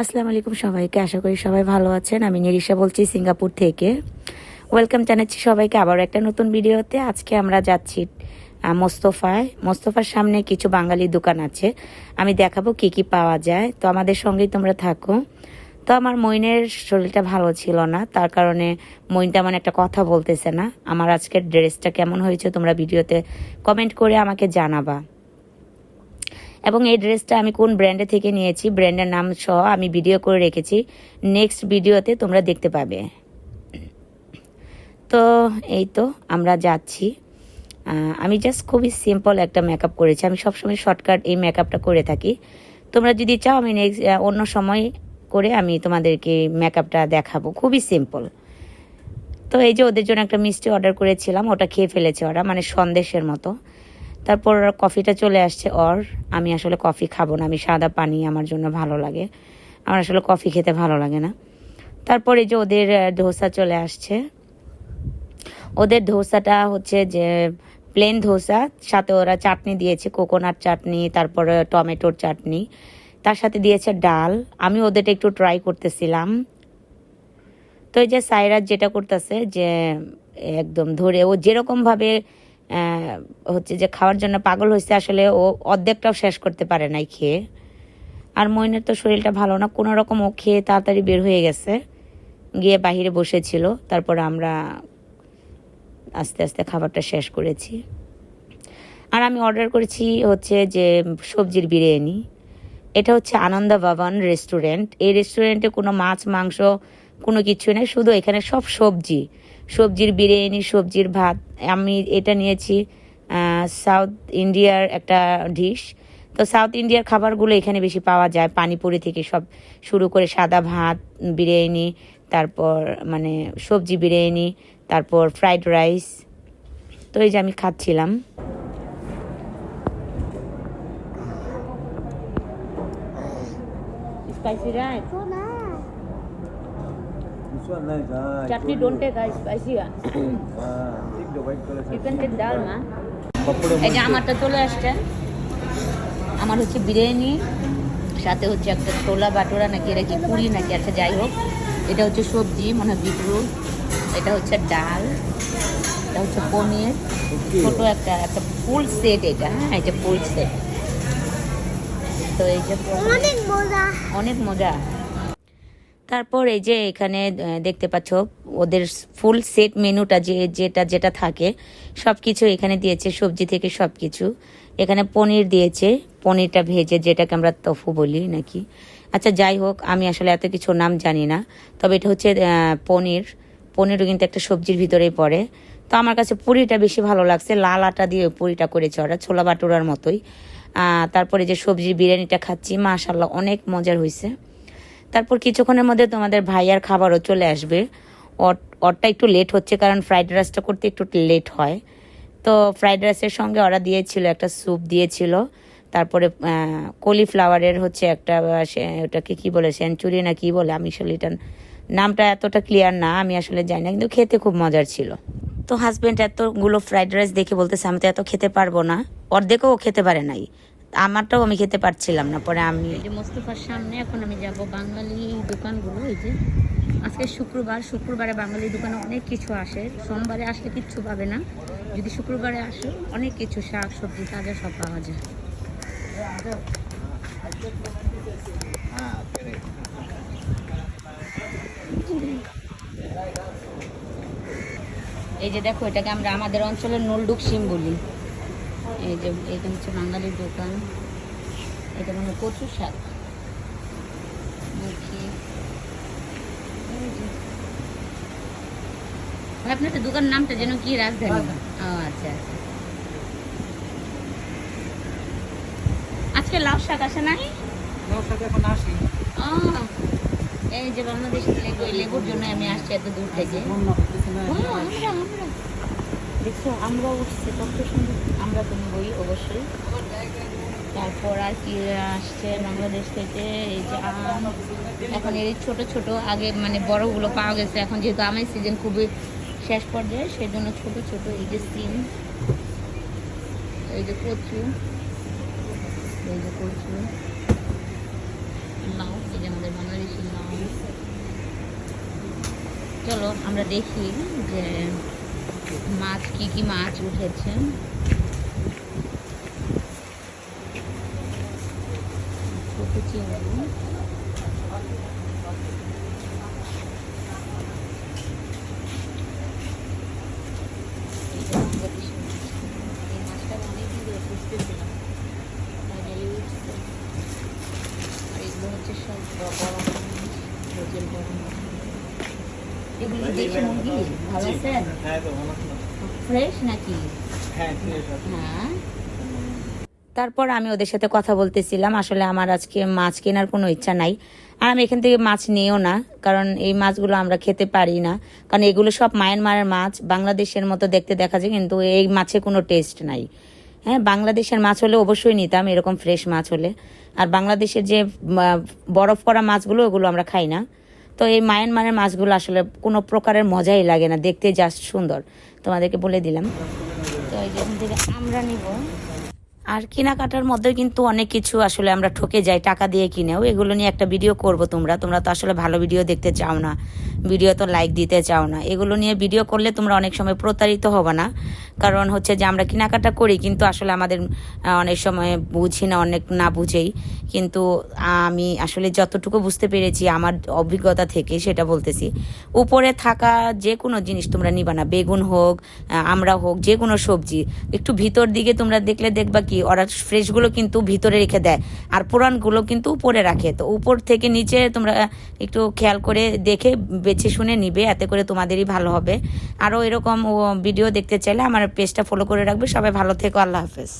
আসসালামু আলাইকুম সবাইকে, আশা করি সবাই ভালো আছেন। আমি নিরিশা বলছি সিঙ্গাপুর থেকে। ওয়েলকাম জানাচ্ছি সবাইকে আবার একটা নতুন ভিডিওতে। আজকে আমরা যাচ্ছি মোস্তফায়। মোস্তফার সামনে কিছু বাঙালি দোকান আছে। আমি দেখাবো কি কি পাওয়া যায়। তো আমাদের সঙ্গেই তোমরা থাকো। তো আমার মইনের শরীরটা ভালো ছিল না, তার কারণে মইন তেমন একটা কথা বলতেছে না। আমার আজকের ড্রেসটা কেমন হয়েছে তোমরা ভিডিওতে কমেন্ট করে আমাকে জানাবা। এবং এই ড্রেসটা আমি কোন ব্র্যান্ডে থেকে নিয়েছি ব্র্যান্ডের নাম সহ আমি ভিডিও করে রেখেছি। নেক্সট ভিডিওতে তোমরা দেখতে পাবে। তো এই তো আমরা যাচ্ছি। আমি জাস্ট খুবই সিম্পল একটা মেকআপ করেছি। আমি সবসময় শর্টকাট এই মেকআপটা করে থাকি। তোমরা যদি চাও, আমি নেক্সট অন্য সময় করে আমি তোমাদেরকে মেকআপটা দেখাবো। খুবই সিম্পল তো এই যে ওদের জন্য একটা মিষ্টি অর্ডার করেছিলাম, ওটা খেয়ে ফেলেছে ওরা মানে সন্দেশের মতো। তারপর কফিটা চলে আসছে। অর আমি আসলে কফি খাব না আমি সাদা পানি আমার জন্য ভালো লাগে। আমার আসলে কফি খেতে ভালো লাগে না। তারপরে যে ওদের ধোসা চলে আসছে। ওদের ধোসাটা হচ্ছে যে প্লেন ধোসা সাথে ওরা চাটনি দিয়েছে কোকোনাট চাটনি তারপরে টমেটোর চাটনি। তার সাথে দিয়েছে ডাল। আমি ওদেরটা একটু ট্রাই করতেছিলাম। তো এই যে সাইরাজ যেটা করতেছে যে একদম ধরে ও যেরকম ভাবে আহ, হচ্ছে যে খাওয়ার জন্য পাগল হয়েছে আসলে ও অর্ধেকটাও শেষ করতে পারে নাই খেয়ে। আর মইনের তো শরীরটা ভালো না কোনো রকম ও খেয়ে তাড়াতাড়ি বের হয়ে গেছে। গিয়ে বাহিরে বসেছিল, তারপর আমরা আস্তে আস্তে খাবারটা শেষ করেছি। আর আমি অর্ডার করেছি হচ্ছে যে সবজির বিরিয়ানি। এটা হচ্ছে আনন্দ ভবন রেস্টুরেন্ট এই রেস্টুরেন্টে কোনো মাছ, মাংস কোনো কিছু নেই, শুধু এখানে সব সবজি। সবজির বিরিয়ানি সবজির ভাত। আমি এটা নিয়েছি সাউথ ইন্ডিয়ার একটা ডিশ তো সাউথ ইন্ডিয়ার খাবারগুলো এখানে বেশি পাওয়া যায়। পানিপুরি থেকে সব শুরু করে সাদা ভাত বিরিয়ানি তারপর মানে সবজি বিরিয়ানি তারপর ফ্রাইড রাইস তো এই যে আমি খাচ্ছিলাম। Spicy rice Chutney told don't take uh, spicy. uh. Ah. You can take dal, ma. পাপড়ের এই যে মধ্যে- আমারটা চলে আসছে আমার হচ্ছে বিরিয়ানি সাথে হচ্ছে একটা ছোলা বাটোরা নাকি এটা কি পুরি নাকি আচ্ছা যাই হোক এটা হচ্ছে সবজি মনে বিটরুট এটা হচ্ছে ডাল এটা হচ্ছে পনির. ছোট একটা একটা ফুল সেট এটা হ্যাঁ এটা ফুল সেট তো এই যে অনেক মজা অনেক মজা তারপর এই যে এখানে দেখতে পাচ্ছ, ওদের ফুল সেট মেনুটা যে, যেটা যেটা থাকে সব কিছু এখানে দিয়েছে, সবজি থেকে সব কিছু এখানে পনির দিয়েছে, পনিরটা ভেজে, যেটাকে আমরা তফু বলি নাকি। আচ্ছা যাই হোক, আমি আসলে এত কিছু নাম জানি না, তবে এটা হচ্ছে পনির। পনিরও কিন্তু একটা সবজির ভিতরেই পড়ে। তো আমার কাছে পুরিটা বেশি ভালো লাগছে, লাল আটা দিয়ে পুরিটা করেছে ওরা, ছোলা বাটুরার মতোই। তারপরে যে সবজির বিরিয়ানিটা খাচ্ছি মাশাল্লাহ অনেক মজার হয়েছে তারপর কিছুক্ষণের মধ্যে তোমাদের ভাইয়ার খাবারও চলে আসবে। ওরটা একটু লেট হচ্ছে কারণ ফ্রাইড রাইসটা করতে একটু লেট হয়। তো ফ্রাইড রাইসের সঙ্গে ওরা দিয়েছিল, একটা স্যুপ দিয়েছিল। তারপরে কলিফ্লাওয়ারের হচ্ছে একটা ওটাকে কি বলে সেঞ্চুরি না কি বলে, আমি আসলে এটা নামটা এতটা ক্লিয়ার না, আমি আসলে জানি না, কিন্তু খেতে খুব মজার ছিল। তো হাজব্যান্ড এতগুলো ফ্রাইড রাইস দেখে বলতেছে, আমি তো এত খেতে পারব না। অর্ধেকও খেতে পারে নাই। আমারটাও আমি খেতে পারছিলাম না, পরে আমি মোস্তফার সামনে এখন আমি যাব বাঙালি দোকানগুলো, এই যে। আজকে শুক্রবার, শুক্রবারে বাঙালি দোকানে অনেক কিছু আসে। সোমবারে আসলে কিচ্ছু পাবে না। যদি শুক্রবারে আসো, অনেক কিছু শাক, সবজি তাজা সব পাওয়া যায়। এই যে দেখো, এটাকে আমরা আমাদের অঞ্চলের নলডুক সিম বলি। এই যে এটা হচ্ছে বাঙালির দোকান। এটা মানে কচু শাক। ভাই, আপনার তো দোকান নামটা যেন কি রাজধানী? ও আচ্ছা আচ্ছা। আজকে লাউ শাক আসে নাই? ও, এই যে বাংলাদেশের লেবু লেবুর জন্য আমি আসছি এত দূর থেকে। ও, আমরা আমরা দেখছ আমরা উঠছি, কত সুন্দর। আমরা তো বই অবশ্যই। তারপর আর কি আসছে বাংলাদেশ থেকে, এই যে আম। এখন এই ছোট ছোট, আগে মানে বড়গুলো পাওয়া গেছে। এখন যেহেতু আমের সিজন খুবই শেষ পর্যায়ে সেই জন্য ছোট ছোট এই যে সিম, এই যে কচু, এই যে কচু। নাও, এই যে আমাদের বাংলাদেশি নাও। চলো, আমরা দেখি যে মাছ কি কি মাছ উঠেছে? চিংড়ি হচ্ছে সব মাছ ভোজের মাছ এগুলো দেশি মুরগি? ভালো আছেন? হ্যাঁ? ফ্রেশ নাকি? হ্যাঁ হ্যাঁ। তারপর আমি ওদের সাথে কথা বলতেছিলাম। আসলে আমার আজকে মাছ কেনার কোনো ইচ্ছা নাই। আর আমি এখান থেকে মাছ নিও না কারণ এই মাছগুলো আমরা খেতে পারি না। কারণ এগুলো সব মায়ানমারের মাছ। বাংলাদেশের মতো দেখতে দেখা যায় কিন্তু এই মাছে কোনো টেস্ট নাই। হ্যাঁ বাংলাদেশের মাছ হলে অবশ্যই নিতাম এরকম ফ্রেশ মাছ হলে। আর বাংলাদেশের যে বরফ করা মাছগুলো ওগুলো আমরা খাই না। তো এই মায়ানমারের মাছগুলো আসলে কোনো প্রকারের মজাই লাগে না, দেখতে জাস্ট সুন্দর। তোমাদেরকে বলে দিলাম। তো এখান থেকে আমরা নিব। আর কেনাকাটার মধ্যে কিন্তু অনেক কিছু আসলে আমরা ঠকে যাই, টাকা দিয়ে কিনেও। এগুলো নিয়ে একটা ভিডিও করব তোমরা। তোমরা তো আসলে ভালো ভিডিও দেখতে চাও না। ভিডিও তো লাইক দিতে চাও না। এগুলো নিয়ে ভিডিও করলে তোমরা অনেক সময় প্রতারিত হবে না। কারণ হচ্ছে যে আমরা কেনাকাটা করি, কিন্তু আসলে আমাদের অনেক সময় বুঝি না, অনেক না বুঝেই। কিন্তু আমি আসলে যতটুকু বুঝতে পেরেছি আমার অভিজ্ঞতা থেকে সেটা বলতেছি। উপরে থাকা যে কোনো জিনিস তোমরা নিবা না। বেগুন হোক আমরা হোক, যে কোনো সবজি। একটু ভিতর দিকে তোমরা দেখলে দেখবা কি, ওরা ফ্রেশগুলো কিন্তু ভিতরে রেখে দেয়। আর পুরানগুলো কিন্তু উপরে রাখে। তো উপর থেকে নিচে তোমরা একটু খেয়াল করে দেখে বেছে শুনে নিবে, এতে করে তোমাদেরই ভালো হবে। আরও এরকম ভিডিও দেখতে চাইলে আমার পেজটা ফলো করে রাখবে। সবাই ভালো থেকো, আল্লাহ হাফেজ।